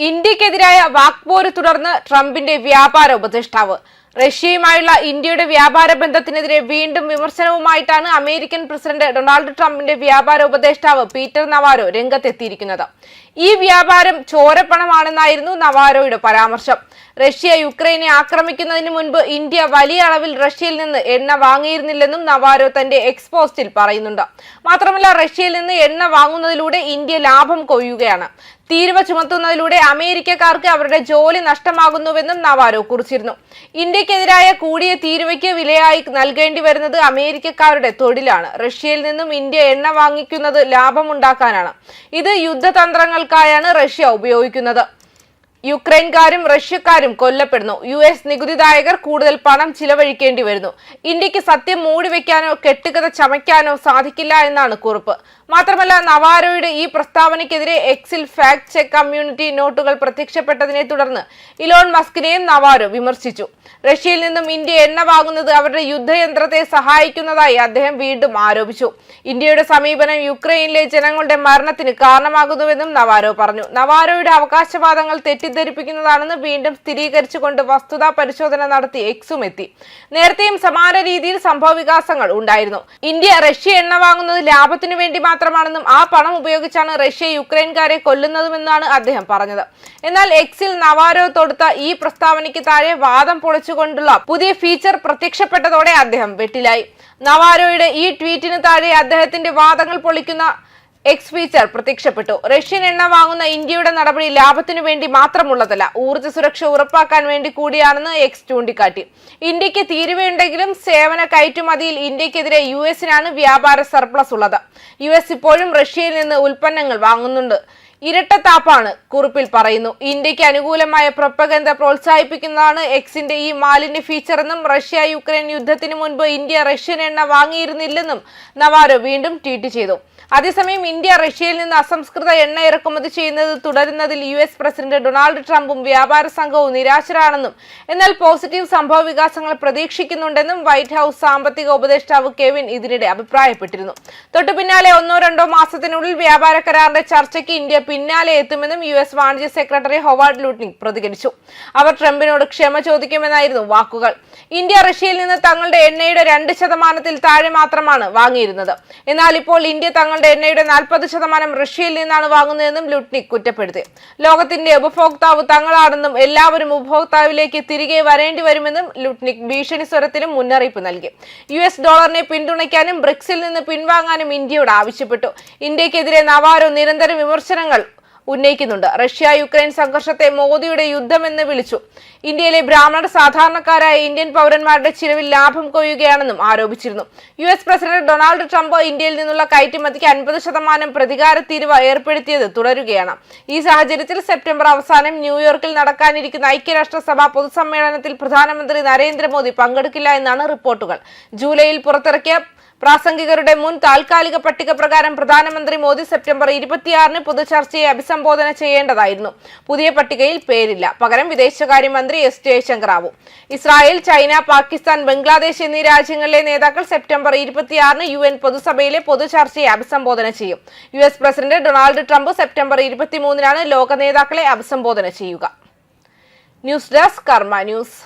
ഇന്ത്യക്കെതിരായ വാക്പോര് തുടർന്ന് ട്രംപിന്റെ വ്യാപാര ഉപദേഷ്ടാവ്. റഷ്യയുമായുള്ള ഇന്ത്യയുടെ വ്യാപാര ബന്ധത്തിനെതിരെ വീണ്ടും വിമർശനവുമായിട്ടാണ് അമേരിക്കൻ പ്രസിഡന്റ് ഡൊണാൾഡ് ട്രംപിന്റെ വ്യാപാര ഉപദേഷ്ടാവ് പീറ്റർ നവാരോ രംഗത്തെത്തിയിരിക്കുന്നത്. ഈ വ്യാപാരം ചോരപ്പണമാണെന്നായിരുന്നു നവാരോയുടെ പരാമർശം. റഷ്യ യുക്രൈനെ ആക്രമിക്കുന്നതിന് മുൻപ് ഇന്ത്യ വലിയ അളവിൽ റഷ്യയിൽ നിന്ന് എണ്ണ വാങ്ങിയിരുന്നില്ലെന്നും നവാരോ തന്റെ എക്സ്പോസ്റ്റിൽ പറയുന്നുണ്ട്. മാത്രമല്ല റഷ്യയിൽ നിന്ന് എണ്ണ വാങ്ങുന്നതിലൂടെ ഇന്ത്യ ലാഭം കൊയ്യുകയാണ്. തീരുവ ചുമത്തുന്നതിലൂടെ അമേരിക്കക്കാർക്ക് അവരുടെ ജോലി നഷ്ടമാകുന്നുവെന്നും നവാരോ കുറിച്ചിരുന്നു. ഇന്ത്യക്കെതിരായ കൂടിയ തീരുവയ്ക്ക് വിലയായി നൽകേണ്ടി വരുന്നത് അമേരിക്കക്കാരുടെ തൊഴിലാണ്. റഷ്യയിൽ നിന്നും ഇന്ത്യ എണ്ണ വാങ്ങിക്കുന്നത് ലാഭമുണ്ടാക്കാനാണ്. ഇത് യുദ്ധതന്ത്രങ്ങൾക്കായാണ് റഷ്യ ഉപയോഗിക്കുന്നത്. യുക്രൈൻകാരും റഷ്യക്കാരും കൊല്ലപ്പെടുന്നു. യു എസ് നികുതിദായകർ കൂടുതൽ പണം ചിലവഴിക്കേണ്ടി വരുന്നു. ഇന്ത്യയ്ക്ക് സത്യം മൂടിവെക്കാനോ കെട്ടുകഥ ചമയ്ക്കാനോ സാധിക്കില്ല എന്നാണ് കുറിപ്പ്. മാത്രമല്ല നവാരോയുടെ ഈ പ്രസ്താവനയ്ക്കെതിരെ എക്സിൽ ഫാക്ട് ചെക്ക് കമ്മ്യൂണിറ്റി നോട്ടുകൾ പ്രത്യക്ഷപ്പെട്ടതിനെ തുടർന്ന് ഇലോൺ മസ്കിനെയും നവാരോ വിമർശിച്ചു. റഷ്യയിൽ നിന്നും ഇന്ത്യ എണ്ണ വാങ്ങുന്നത് അവരുടെ യുദ്ധയന്ത്രത്തെ സഹായിക്കുന്നതായി അദ്ദേഹം വീണ്ടും ആരോപിച്ചു. ഇന്ത്യയുടെ സമീപനം യുക്രൈനിലെ ജനങ്ങളുടെ മരണത്തിന് കാരണമാകുന്നുവെന്നും നവാരോ പറഞ്ഞു. നവാരോയുടെ അവകാശവാദങ്ങൾ തെറ്റിദ്ധരിപ്പിക്കുന്നതാണെന്ന് വീണ്ടും സ്ഥിരീകരിച്ചുകൊണ്ട് വസ്തുതാ പരിശോധന നടത്തി എക്സും എത്തി. നേരത്തെയും സമാന രീതിയിൽ സംഭവ വികാസങ്ങൾ ഉണ്ടായിരുന്നു. ഇന്ത്യ റഷ്യ എണ്ണ വാങ്ങുന്നത് ലാഭത്തിനു വേണ്ടി മാത്രമാണെന്നും ആ പണം ഉപയോഗിച്ചാണ് റഷ്യ യുക്രൈൻകാരെ കൊല്ലുന്നതുമെന്നാണ് അദ്ദേഹം പറഞ്ഞത്. എന്നാൽ എക്സിൽ നവാരോ തൊടുത്ത ഈ പ്രസ്താവനയ്ക്ക് താഴെ വാദം പൊളിച്ചുകൊണ്ടുള്ള പുതിയ ഫീച്ചർ പ്രത്യക്ഷപ്പെട്ടതോടെ അദ്ദേഹം വെട്ടിലായി. നവാരോയുടെ ഈ ട്വീറ്റിന് താഴെ അദ്ദേഹത്തിന്റെ വാദങ്ങൾ പൊളിക്കുന്ന എക്സ് ഫീച്ചർ പ്രത്യക്ഷപ്പെട്ടു. റഷ്യൻ എണ്ണ വാങ്ങുന്ന ഇന്ത്യയുടെ നടപടി ലാഭത്തിനു വേണ്ടി മാത്രമുള്ളതല്ല ഊർജ സുരക്ഷ ഉറപ്പാക്കാൻ വേണ്ടി കൂടിയാണെന്ന് എക്സ് ചൂണ്ടിക്കാട്ടി. ഇന്ത്യയ്ക്ക് തീരുവയുണ്ടെങ്കിലും സേവന കയറ്റുമതിയിൽ ഇന്ത്യക്കെതിരെ യു എസിനാണ് വ്യാപാര സർപ്ലസ് ഉള്ളത്. യു എസ് ഇപ്പോഴും റഷ്യയിൽ നിന്ന് ഉൽപ്പന്നങ്ങൾ വാങ്ങുന്നുണ്ട്. ഇരട്ടത്താപ്പാണ് കുറിപ്പിൽ പറയുന്നു. ഇന്ത്യയ്ക്ക് അനുകൂലമായ പ്രൊപ്പഗന്ധ പ്രോത്സാഹിപ്പിക്കുന്നതാണ് എക്സിന്റെ ഈ മാലിന്യ ഫീച്ചർ എന്നും റഷ്യ യുക്രൈൻ യുദ്ധത്തിന് മുൻപ് ഇന്ത്യ റഷ്യൻ എണ്ണ വാങ്ങിയിരുന്നില്ലെന്നും നവാരോ വീണ്ടും ട്വീറ്റ് ചെയ്തു. അതേസമയം ഇന്ത്യ റഷ്യയിൽ നിന്ന് അസംസ്കൃത എണ്ണ ഇറക്കുമതി ചെയ്യുന്നത് തുടരുന്നതിൽ യു എസ് പ്രസിഡന്റ് ഡൊണാൾഡ് ട്രംപും വ്യാപാര സംഘവും നിരാശരാണെന്നും എന്നാൽ പോസിറ്റീവ് സംഭവ വികാസങ്ങൾ പ്രതീക്ഷിക്കുന്നുണ്ടെന്നും വൈറ്റ് ഹൌസ് സാമ്പത്തിക ഉപദേഷ്ടാവ് കെവിൻ ഇതിനിടെ അഭിപ്രായപ്പെട്ടിരുന്നു. തൊട്ടു പിന്നാലെ ഒന്നോ രണ്ടോ മാസത്തിനുള്ളിൽ വ്യാപാര കരാറിന്റെ ചർച്ചയ്ക്ക് ഇന്ത്യ പിന്നാലെ എത്തുമെന്നും യു എസ് വാണിജ്യ സെക്രട്ടറി ഹൊവാർഡ് ലൂട്നിക് പ്രതികരിച്ചു. അവർ ട്രംപിനോട് ക്ഷമ ചോദിക്കുമെന്നായിരുന്നു വാക്കുകൾ. ഇന്ത്യ റഷ്യയിൽ നിന്ന് തങ്ങളുടെ എണ്ണയുടെ രണ്ട് ശതമാനത്തിൽ താഴെ മാത്രമാണ് വാങ്ങിയിരുന്നത്. എന്നാൽ ഇപ്പോൾ ഇന്ത്യ തങ്ങളുടെ എണ്ണയുടെ നാൽപ്പത് ശതമാനം റഷ്യയിൽ നിന്നാണ് വാങ്ങുന്നതെന്നും ലുട്നിക് കുറ്റപ്പെടുത്തി. ലോകത്തിന്റെ ഉപഭോക്താവ് തങ്ങളാണെന്നും എല്ലാവരും ഉപഭോക്താവിലേക്ക് തിരികെ വരേണ്ടി വരുമെന്നും ലുട്നിക് ഭീഷണി സ്വരത്തിലും മുന്നറിയിപ്പ് നൽകി. യു എസ് ഡോളറിനെ പിന്തുണയ്ക്കാനും ബ്രിക്സിൽ നിന്ന് പിൻവാങ്ങാനും ഇന്ത്യയോട് ആവശ്യപ്പെട്ടു. ഇന്ത്യക്കെതിരെ നവാരോ നിരന്തര വിമർശനങ്ങൾ ഉന്നയിക്കുന്നുണ്ട്. റഷ്യ യുക്രൈൻ സംഘർഷത്തെ മോദിയുടെ യുദ്ധമെന്ന് വിളിച്ചു. ഇന്ത്യയിലെ ബ്രാഹ്മണർ സാധാരണക്കാരായ ഇന്ത്യൻ പൗരന്മാരുടെ ചിലവിൽ ലാഭം കൊയ്യുകയാണെന്നും ആരോപിച്ചിരുന്നു. U S president Donald Trump ഇന്ത്യയിൽ നിന്നുള്ള കയറ്റുമതിക്ക് അൻപത് ശതമാനം പ്രതികാര തീരുവ ഏർപ്പെടുത്തിയത് തുടരുകയാണ്. ഈ സാഹചര്യത്തിൽ സെപ്റ്റംബർ അവസാനം ന്യൂയോർക്കിൽ നടക്കാനിരിക്കുന്ന ഐക്യരാഷ്ട്രസഭ പൊതുസമ്മേളനത്തിൽ പ്രധാനമന്ത്രി നരേന്ദ്രമോദി പങ്കെടുക്കില്ല എന്നാണ് റിപ്പോർട്ടുകൾ. ജൂലൈയിൽ പുറത്തിറക്കിയ പ്രാസംഗികരുടെ മുൻ താൽക്കാലിക പട്ടിക പ്രകാരം പ്രധാനമന്ത്രി മോദി സെപ്റ്റംബർ ഇരുപത്തിയാറിന് പൊതുചർച്ചയെ അഭിസംബോധന ചെയ്യേണ്ടതായിരുന്നു. പുതിയ പട്ടികയിൽ പേരില്ല. പകരം വിദേശകാര്യമന്ത്രി എസ് ജയശങ്കർ ആവും ഇസ്രായേൽ ചൈന പാകിസ്ഥാൻ ബംഗ്ലാദേശ് എന്നീ രാജ്യങ്ങളിലെ നേതാക്കൾ സെപ്റ്റംബർ ഇരുപത്തിയാറിന് യു എൻ പൊതുസഭയിലെ പൊതുചർച്ചയെ അഭിസംബോധന ചെയ്യും. U S president Donald Trump September ഇരുപത്തിമൂന്നിനാണ് ലോക നേതാക്കളെ അഭിസംബോധന ചെയ്യുക. News desk Karma news.